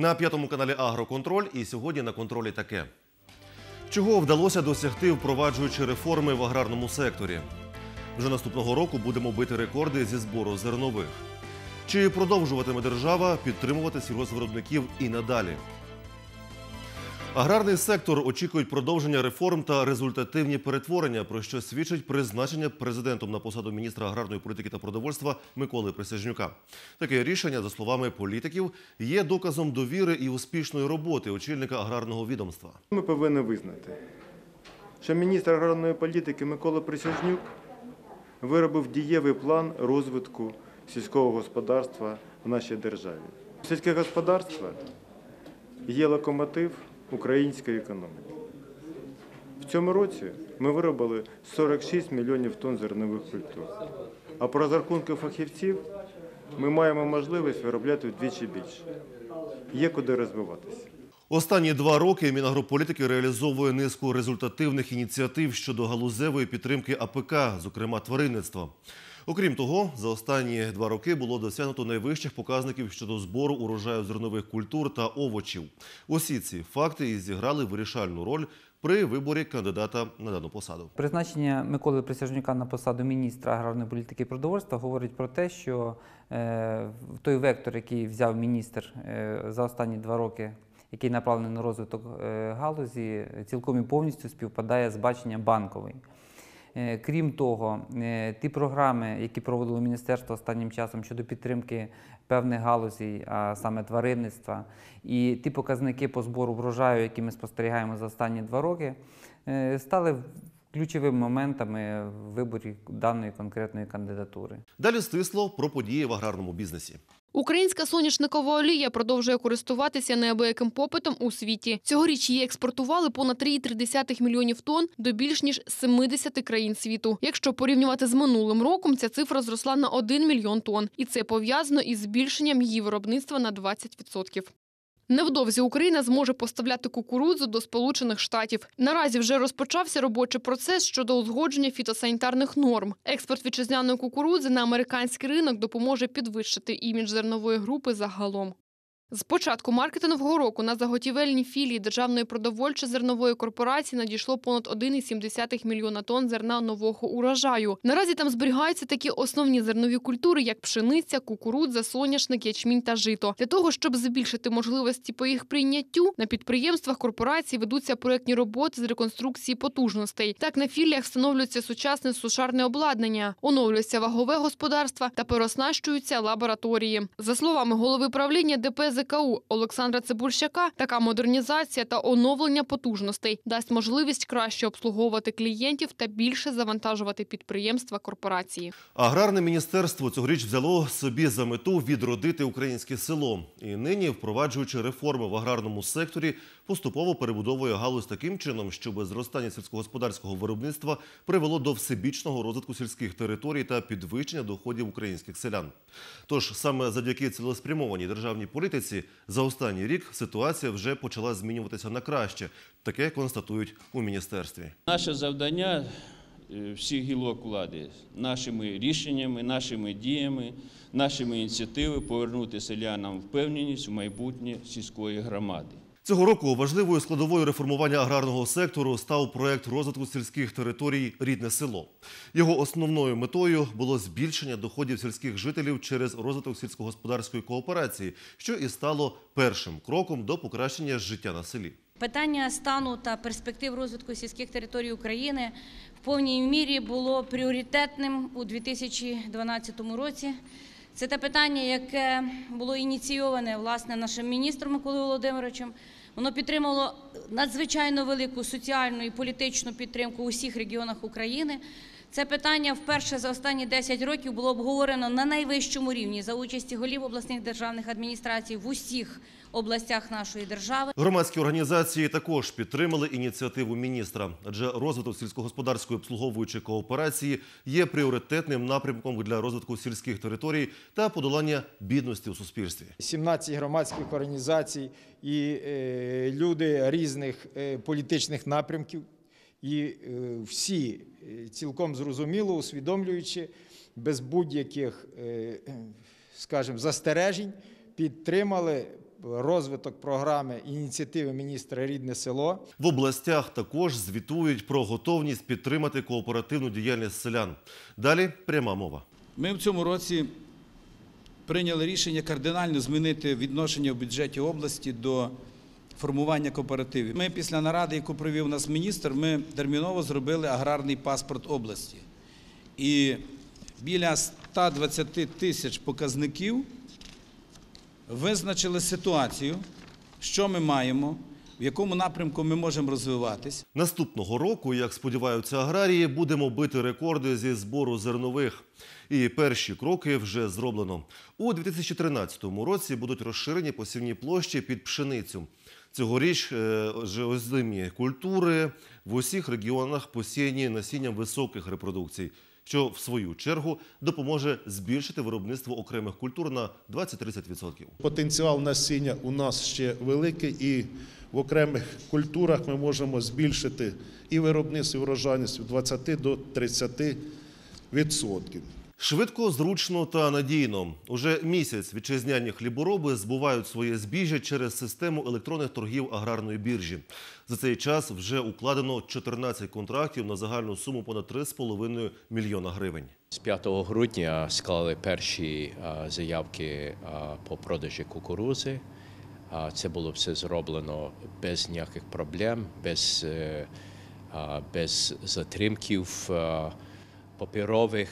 На п'ятому каналі Агроконтроль і сьогодні на контролі таке. Чого вдалося досягти, впроваджуючи реформи в аграрному секторі? Вже наступного року будемо бити рекорди зі збору зернових. Чи продовжуватиме держава підтримувати сільгоспвиробників і надалі? Аграрний сектор очікують продовження реформ та результативні перетворення, про що свідчить призначення президентом на посаду міністра аграрної політики та продовольства Миколи Присяжнюка. Таке рішення, за словами політиків, є доказом довіри і успішної роботи очільника аграрного відомства. Ми повинні визнати, що міністр аграрної політики Микола Присяжнюк виробив дієвий план розвитку сільського господарства в нашій державі. Сільське господарство є локомотив української економіки. В цьому році ми виробили 46 мільйонів тонн зернових культур. А по розрахунку фахівців ми маємо можливість виробляти вдвічі більше. Є куди розвиватися. Останні два роки Мінагрополітики реалізовує низку результативних ініціатив щодо галузевої підтримки АПК, зокрема тваринництва. Окрім того, за останні два роки було досягнуто найвищих показників щодо збору урожаю зернових культур та овочів. Усі ці факти і зіграли вирішальну роль при виборі кандидата на дану посаду. Призначення Миколи Присяжнюка на посаду міністра аграрної політики і продовольства говорить про те, що е, той вектор, який взяв міністр е, за останні два роки, який направлений на розвиток е, галузі, цілком і повністю співпадає з баченням банкової. Е, Крім того, е, ті програми, які проводило міністерство останнім часом щодо підтримки певних галузей, а саме тваринництва, і ті показники по збору врожаю, які ми спостерігаємо за останні два роки, е, стали ключовими моментами в виборі даної конкретної кандидатури. Далі стисло про події в аграрному бізнесі. Українська соняшникова олія продовжує користуватися неабияким попитом у світі. Цьогоріч її експортували понад 3,3 мільйонів тонн до більш ніж 70 країн світу. Якщо порівнювати з минулим роком, ця цифра зросла на 1 мільйон тонн, і це пов'язано із збільшенням її виробництва на 20%. Невдовзі Україна зможе поставляти кукурудзу до Сполучених Штатів. Наразі вже розпочався робочий процес щодо узгодження фітосанітарних норм. Експорт вітчизняної кукурудзи на американський ринок допоможе підвищити імідж зернової групи загалом. З початку маркетингового року на заготівельні філії Державної продовольчо-зернової корпорації надійшло понад 1,7 мільйона тонн зерна нового урожаю. Наразі там зберігаються такі основні зернові культури, як пшениця, кукурудза, соняшник, ячмінь та жито. Для того, щоб збільшити можливості по їх прийняттю, на підприємствах корпорації ведуться проектні роботи з реконструкції потужностей. Так на філіях встановлюється сучасне сушарне обладнання, оновлюється вагове господарство та переоснащуються лабораторії. За словами голови правління ДП ЗКУ Олександра Цибульщака, така модернізація та оновлення потужностей дасть можливість краще обслуговувати клієнтів та більше завантажувати підприємства корпорації. Аграрне міністерство цьогоріч взяло собі за мету відродити українське село. І нині, впроваджуючи реформи в аграрному секторі, поступово перебудовує галузь таким чином, щоб зростання сільськогосподарського виробництва привело до всебічного розвитку сільських територій та підвищення доходів українських селян. Тож саме завдяки цілеспрямованій державній політиці за останній рік ситуація вже почала змінюватися на краще. Таке констатують у міністерстві. Наше завдання е, всіх гілок влади нашими рішеннями, нашими діями, нашими ініціативами повернути селянам впевненість в майбутнє сільської громади. Цього року важливою складовою реформування аграрного сектору став проект розвитку сільських територій Рідне село. Його основною метою було збільшення доходів сільських жителів через розвиток сільськогосподарської кооперації, що і стало першим кроком до покращення життя на селі. Питання стану та перспектив розвитку сільських територій України в повній мірі було пріоритетним у 2012 році. Це те питання, яке було ініційоване власне нашим міністром Миколою Володимировичем. Воно підтримало надзвичайно велику соціальну і політичну підтримку у всіх регіонах України. Це питання вперше за останні 10 років було обговорено на найвищому рівні за участі голів обласних державних адміністрацій в усіх областях нашої держави. Громадські організації також підтримали ініціативу міністра, адже розвиток сільськогосподарської обслуговуючої кооперації є пріоритетним напрямком для розвитку сільських територій та подолання бідності у суспільстві. 17 громадських організацій і е, люди різних е, політичних напрямків, і е, всі е, цілком зрозуміло, усвідомлюючи без будь-яких, е, скажімо, застережень, підтримали розвиток програми ініціативи міністра Рідне село. В областях також звітують про готовність підтримати кооперативну діяльність селян. Далі пряма мова. Ми в цьому році прийняли рішення кардинально змінити відношення в бюджеті області до формування кооперативів. Ми після наради, яку провів нас міністр, ми терміново зробили аграрний паспорт області. І біля 120 тисяч показників визначили ситуацію, що ми маємо, в якому напрямку ми можемо розвиватись. Наступного року, як сподіваються аграрії, будемо бити рекорди зі збору зернових. І перші кроки вже зроблено. У 2013 році будуть розширені посівні площі під пшеницю. Цьогоріч е, озимі культури в усіх регіонах посіяні насінням високих репродукцій, що в свою чергу допоможе збільшити виробництво окремих культур на 20-30%. Потенціал насіння у нас ще великий, і в окремих культурах ми можемо збільшити і виробництво і врожайність від 20 до 30 відсотків. Швидко, зручно та надійно. Уже місяць вітчизняні хлібороби збувають своє збіжжя через систему електронних торгів аграрної біржі. За цей час вже укладено 14 контрактів на загальну суму понад 3,5 мільйона гривень. З 5 грудня склали перші заявки по продажі кукурузи. Це було все зроблено без ніяких проблем, без, е, без затримків паперових,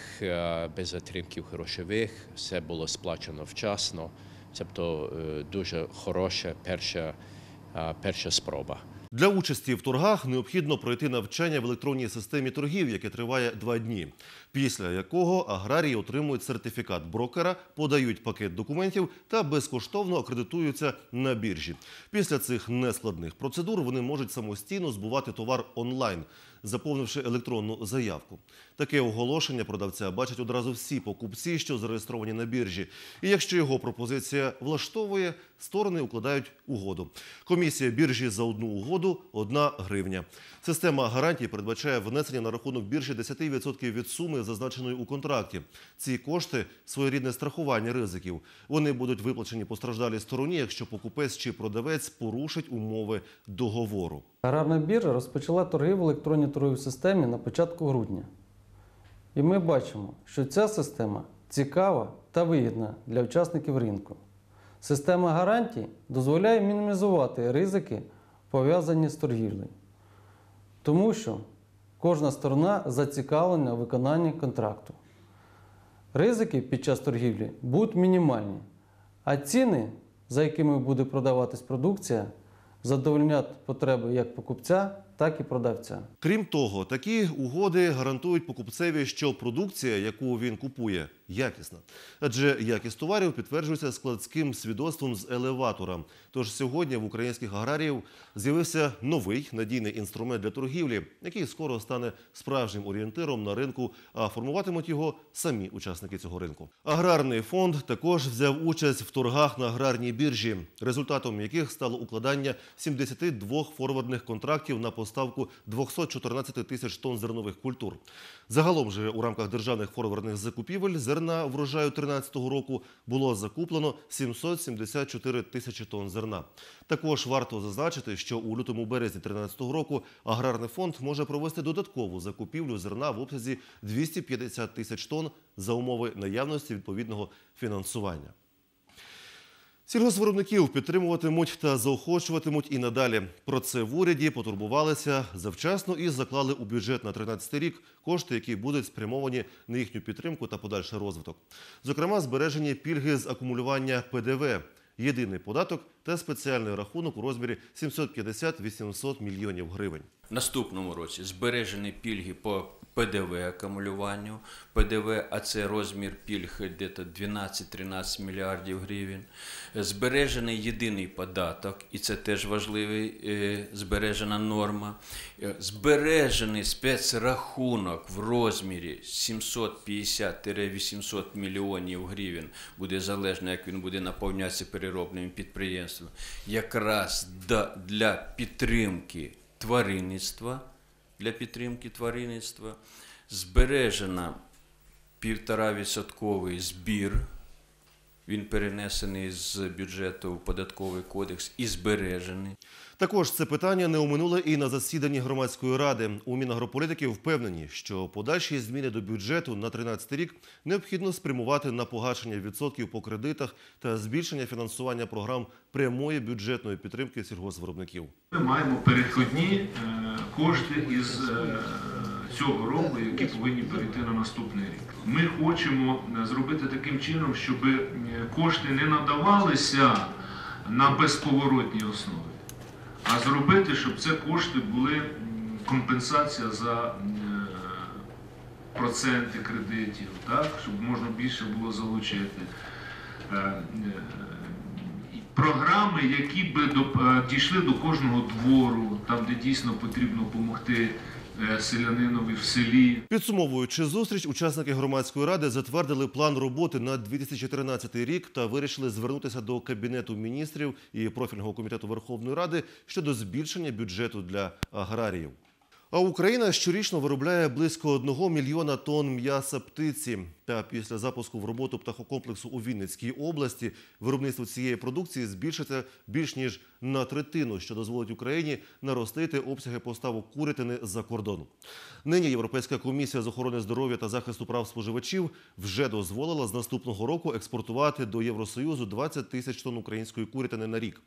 без затримків грошових. Все було сплачено вчасно. Тобто е, дуже хороша перша, перша спроба. Для участі в торгах необхідно пройти навчання в електронній системі торгів, яке триває два дні. Після якого аграрії отримують сертифікат брокера, подають пакет документів та безкоштовно акредитуються на біржі. Після цих нескладних процедур вони можуть самостійно збувати товар онлайн, заповнивши електронну заявку. Таке оголошення продавця бачать одразу всі покупці, що зареєстровані на біржі. І якщо його пропозиція влаштовує, сторони укладають угоду. Комісія біржі за одну угоду – одна гривня. Система гарантій передбачає внесення на рахунок біржі 10% від суми, зазначеної у контракті. Ці кошти – своєрідне страхування ризиків. Вони будуть виплачені постраждалій стороні, якщо покупець чи продавець порушить умови договору. Аграрна біржа розпочала торги в електронній торговій системі на початку грудня. І ми бачимо, що ця система цікава та вигідна для учасників ринку. Система гарантій дозволяє мінімізувати ризики, пов'язані з торгівлею, тому що кожна сторона зацікавлена у виконанні контракту. Ризики під час торгівлі будуть мінімальні, а ціни, за якими буде продаватись продукція, задовольнять потреби як покупця, так і продавця. Крім того, такі угоди гарантують покупцеві, що продукція, яку він купує, якісна. Адже якість товарів підтверджується складським свідоцтвом з елеватора. Тож сьогодні в українських аграріїв з'явився новий надійний інструмент для торгівлі, який скоро стане справжнім орієнтиром на ринку, а формуватимуть його самі учасники цього ринку. Аграрний фонд також взяв участь в торгах на аграрній біржі, результатом яких стало укладання 72 форвардних контрактів на поставку 214 тисяч тонн зернових культур. Загалом же у рамках державних форвардних закупівель зерна врожаю 2013 року було закуплено 774 тисячі тонн зерна. Також варто зазначити, що у лютому березні 2013 року аграрний фонд може провести додаткову закупівлю зерна в обсязі 250 тисяч тонн за умови наявності відповідного фінансування. Сільгоспвиробників підтримуватимуть та заохочуватимуть і надалі. Про це в уряді потурбувалися завчасно і заклали у бюджет на 13 рік кошти, які будуть спрямовані на їхню підтримку та подальший розвиток. Зокрема, збережені пільги з акумулювання ПДВ, єдиний податок та спеціальний рахунок у розмірі 750-800 мільйонів гривень. В наступному році збережені пільги по ПДВ акумулюванню. ПДВ, а це розмір пільг десь 12-13 мільярдів гривень. Збережений єдиний податок, і це теж важливий е, збережена норма. Е, Збережений спецрахунок в розмірі 750-800 мільйонів гривень, буде залежно, як він буде наповнятися переробними підприємствами, якраз для підтримки тваринництва, для підтримки тваринництва, збережена півторавідсотковий збір Він перенесений з бюджету в податковий кодекс і збережений. Також це питання не оминули і на засіданні громадської ради. У Мінагрополітики впевнені, що подальші зміни до бюджету на 13 рік необхідно спрямувати на погашення відсотків по кредитах та збільшення фінансування програм прямої бюджетної підтримки сільгоспвиробників. Ми маємо перехідні е, кошти із е, цього року, які повинні перейти на наступний рік. Ми хочемо е, зробити таким чином, щоб е, кошти не надавалися на безповоротній основі, а зробити, щоб це кошти були компенсація за е, проценти кредитів, так, щоб можна більше було залучити. Програми, які би дійшли до кожного двору, там, де дійсно потрібно допомогти селянинові в селі. Підсумовуючи зустріч, учасники громадської ради затвердили план роботи на 2014 рік та вирішили звернутися до кабінету міністрів і профільного комітету Верховної Ради щодо збільшення бюджету для аграріїв. А Україна щорічно виробляє близько 1 мільйона тонн м'яса птиці. Та після запуску в роботу птахокомплексу у Вінницькій області виробництво цієї продукції збільшиться більш ніж на третину, що дозволить Україні наростити обсяги поставок курятини за кордон. Нині Європейська комісія з охорони здоров'я та захисту прав споживачів вже дозволила з наступного року експортувати до Євросоюзу 20 тисяч тонн української курятини на рік.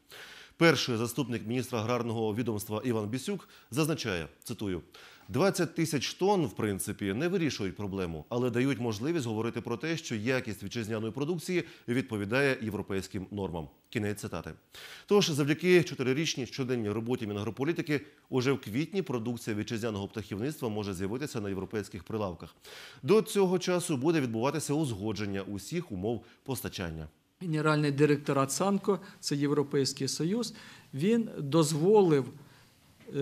Перший заступник міністра аграрного відомства Іван Бісюк зазначає, цитую, 20 тисяч тонн, в принципі, не вирішують проблему, але дають можливість говорити про те, що якість вітчизняної продукції відповідає європейським нормам. Кінець цитати. Тож, завдяки чотирирічній щоденній роботі Мінагрополітики, уже в квітні продукція вітчизняного птахівництва може з'явитися на європейських прилавках. До цього часу буде відбуватися узгодження усіх умов постачання. Генеральний директорат Санко, це Європейський Союз, він дозволив е,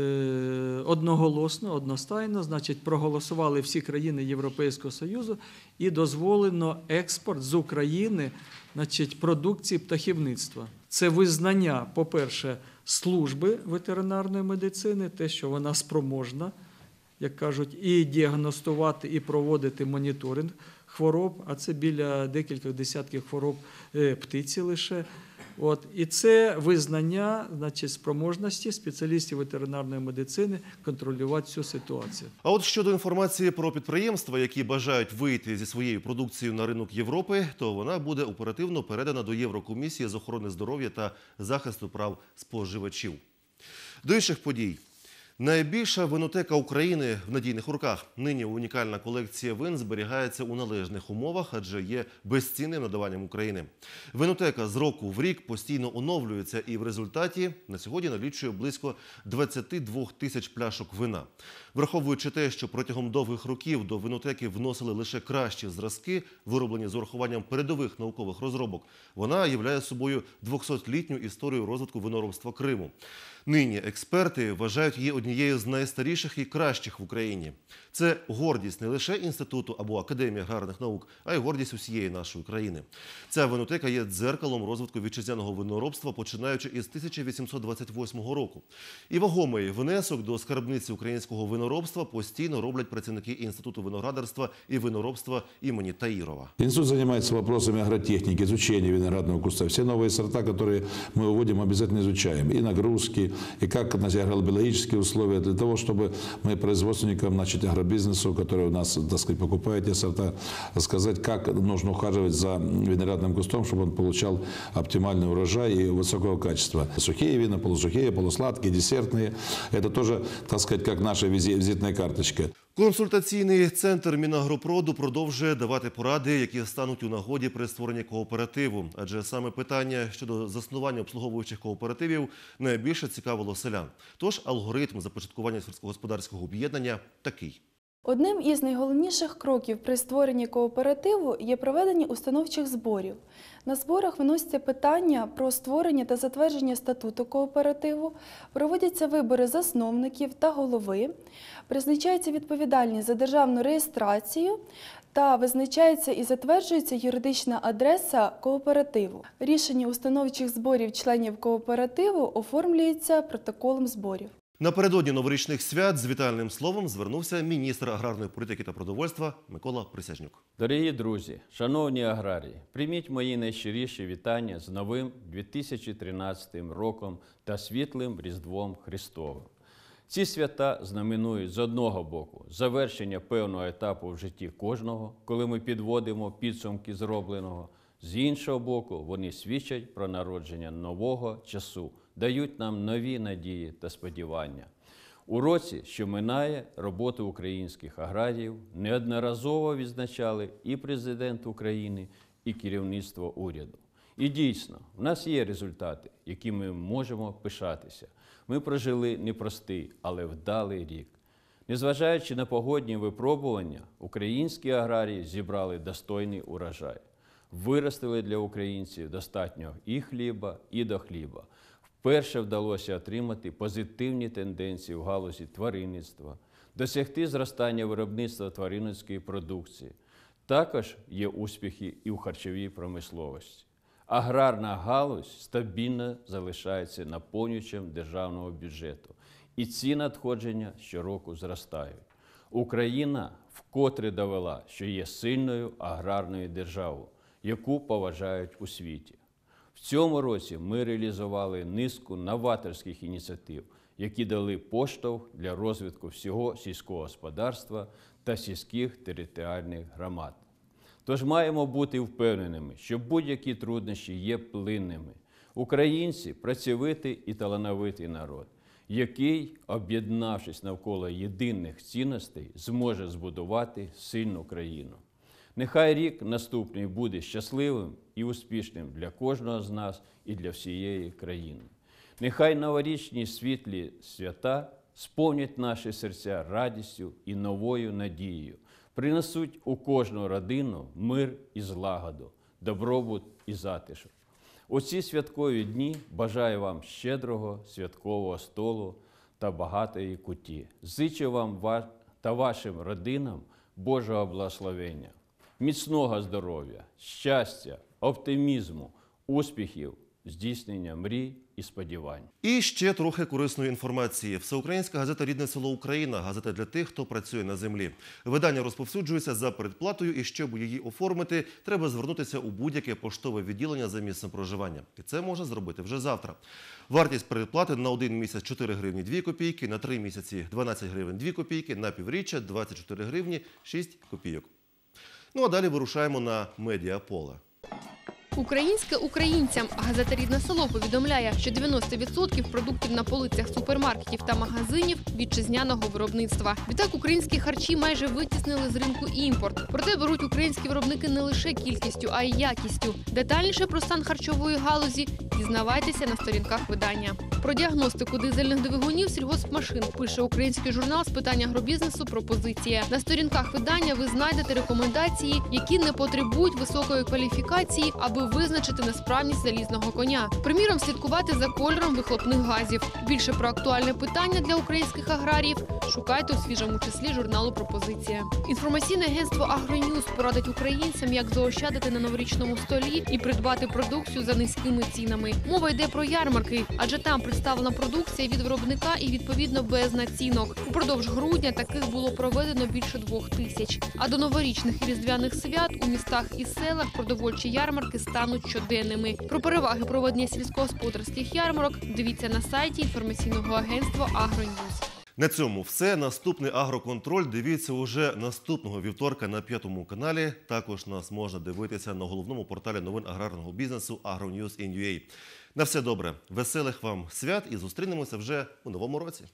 одноголосно, одностайно, значить, проголосували всі країни Європейського Союзу і дозволено експорт з України значить, продукції птахівництва. Це визнання, по-перше, служби ветеринарної медицини, те, що вона спроможна, як кажуть, і діагностувати, і проводити моніторинг хвороб, а це біля декількох десятків хвороб е, птиці лише. От, і це визнання значить, спроможності спеціалістів ветеринарної медицини контролювати цю ситуацію. А от щодо інформації про підприємства, які бажають вийти зі своєю продукцією на ринок Європи, то вона буде оперативно передана до Єврокомісії з охорони здоров'я та захисту прав споживачів. До інших подій. Найбільша винотека України в надійних руках. Нині унікальна колекція вин зберігається у належних умовах, адже є безцінним надаванням України. Винотека з року в рік постійно оновлюється і в результаті на сьогодні налічує близько 22 тисяч пляшок вина. Враховуючи те, що протягом довгих років до винотеки вносили лише кращі зразки, вироблені з урахуванням передових наукових розробок, вона являє собою 200-літню історію розвитку виноробства Криму. Нині експерти вважають її однією з найстаріших і кращих в Україні. Це гордість не лише інституту або академії аграрних наук, а й гордість усієї нашої країни. Ця винотека є дзеркалом розвитку вітчизняного виноробства, починаючи із 1828 року. І вагомий внесок до скарбниці українського виноробства постійно роблять працівники інституту виноградарства і виноробства імені Таїрова. Институт занимается вопросами агротехники, изучения виноградного куста. Все новые сорта, которые мы выводим, обязательно изучаем. И нагрузки, и как значит, агробиологические условия, для того, чтобы мы производственникам значит, агробизнесу, который у нас так сказать, покупает эти сорта, сказать, как нужно ухаживать за виноградным кустом, чтобы он получал оптимальный урожай и высокого качества. Сухие вина, полусухие, полусладкие, десертные. Это тоже, так сказать, как наша визи- визитная карточки. Консультаційний центр Мінагропроду продовжує давати поради, які стануть у нагоді при створенні кооперативу. Адже саме питання щодо заснування обслуговуючих кооперативів найбільше цікавило селян. Тож алгоритм започаткування сільськогосподарського об'єднання такий. Одним із найголовніших кроків при створенні кооперативу є проведення установчих зборів. На зборах виносяться питання про створення та затвердження статуту кооперативу, проводяться вибори засновників та голови, призначається відповідальність за державну реєстрацію та визначається і затверджується юридична адреса кооперативу. Рішення установчих зборів членів кооперативу оформлюється протоколом зборів. Напередодні новорічних свят з вітальним словом звернувся міністр аграрної політики та продовольства Микола Присяжнюк. Дорогі друзі, шановні аграрії, прийміть мої найщиріші вітання з новим 2013 роком та світлим Різдвом Христовим. Ці свята знаменують з одного боку завершення певного етапу в житті кожного, коли ми підводимо підсумки зробленого. З іншого боку, вони свідчать про народження нового часу, дають нам нові надії та сподівання. У році, що минає, роботу українських аграріїв неодноразово відзначали і президент України, і керівництво уряду. І дійсно, в нас є результати, які ми можемо пишатися. Ми прожили непростий, але вдалий рік. Незважаючи на погодні випробування, українські аграрії зібрали достойний урожай, виростили для українців достатньо і хліба, і до хліба. Вперше вдалося отримати позитивні тенденції в галузі тваринництва, досягти зростання виробництва тваринницької продукції. Також є успіхи і у харчовій промисловості. Аграрна галузь стабільно залишається наповнювачем державного бюджету, і ці надходження щороку зростають. Україна вкотре довела, що є сильною аграрною державою, яку поважають у світі. В цьому році ми реалізували низку новаторських ініціатив, які дали поштовх для розвитку всього сільського господарства та сільських територіальних громад. Тож маємо бути впевненими, що будь-які труднощі є плинними. Українці працьовитий і талановитий народ, який, об'єднавшись навколо єдиних цінностей, зможе збудувати сильну країну. Нехай рік наступний буде щасливим і успішним для кожного з нас і для всієї країни. Нехай новорічні світлі свята сповнять наші серця радістю і новою надією, принесуть у кожну родину мир і злагоду, добробут і затишок. У ці святкові дні бажаю вам щедрого святкового столу та багатої куті. Зичу вам та вашим родинам Божого благословення, міцного здоров'я, щастя, оптимізму, успіхів, здійснення мрій і сподівань. І ще трохи корисної інформації. Всеукраїнська газета Рідне село Україна газета для тих, хто працює на землі. Видання розповсюджується за передплатою, і щоб її оформити, треба звернутися у будь-яке поштове відділення за місцем проживання. І це можна зробити вже завтра. Вартість передплати на один місяць 4 гривні 2 копійки, на 3 місяці 12 гривень 2 копійки, на півріччя 24 гривні 6 копійок. Ну а далі вирушаємо на медіаполе. Українське українцям. Газета Рідне село повідомляє, що 90% продуктів на полицях супермаркетів та магазинів вітчизняного виробництва. Відтак українські харчі майже витіснили з ринку імпорт. Проте беруть українські виробники не лише кількістю, а й якістю. Детальніше про стан харчової галузі дізнавайтеся на сторінках видання. Про діагностику дизельних двигунів сільгоспмашин пише український журнал з питань агробізнесу. Пропозиція на сторінках видання. Ви знайдете рекомендації, які не потребують високої кваліфікації, аби визначити несправність залізного коня. Приміром, слідкувати за кольором вихлопних газів. Більше про актуальне питання для українських аграріїв шукайте у свіжому числі журналу Пропозиція. Інформаційне агентство Агроньюз порадить українцям, як заощадити на новорічному столі і придбати продукцію за низькими цінами. Мова йде про ярмарки, адже там представлена продукція від виробника і відповідно без націнок. Упродовж грудня таких було проведено більше двох тисяч. А до новорічних і різдвяних свят у містах і селах продовольчі ярмарки стануть щоденними. Про переваги проведення сільськогосподарських ярмарок дивіться на сайті інформаційного агентства Агроньюз. На цьому все. Наступний агроконтроль дивіться уже наступного вівторка на п'ятому каналі. Також нас можна дивитися на головному порталі новин аграрного бізнесу AgroNews.in.ua. На все добре, веселих вам свят і зустрінемося вже у новому році.